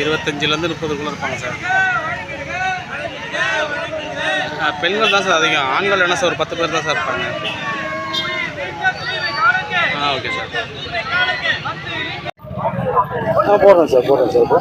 இருபத்தஞ்சிலேருந்து முப்பதுக்குள்ளே இருப்பாங்க சார். பெண்கள் தான் சார் அதிகம். ஆண்கள் என்ன சார்? ஒரு பத்து பேர் தான் சார் இருப்பாங்க. ஆ ஓகே சார். ஆ போடுறேன் சார் போடுறேன் சார் இப்போ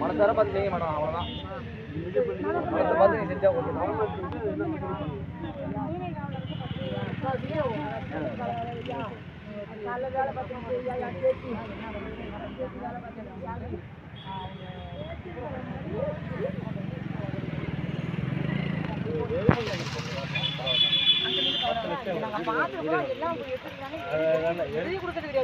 மனசார பார்த்து செய்ய மேடம் அவ்வளோதான் மனசை பார்த்து நீ செஞ்சா ஓகே தான் நல்ல வேலை பார்த்துட்டு கேட்டு கேட்டு வேலை பார்த்துட்டு எல்லாம் கொடுக்கறது கிடையாது.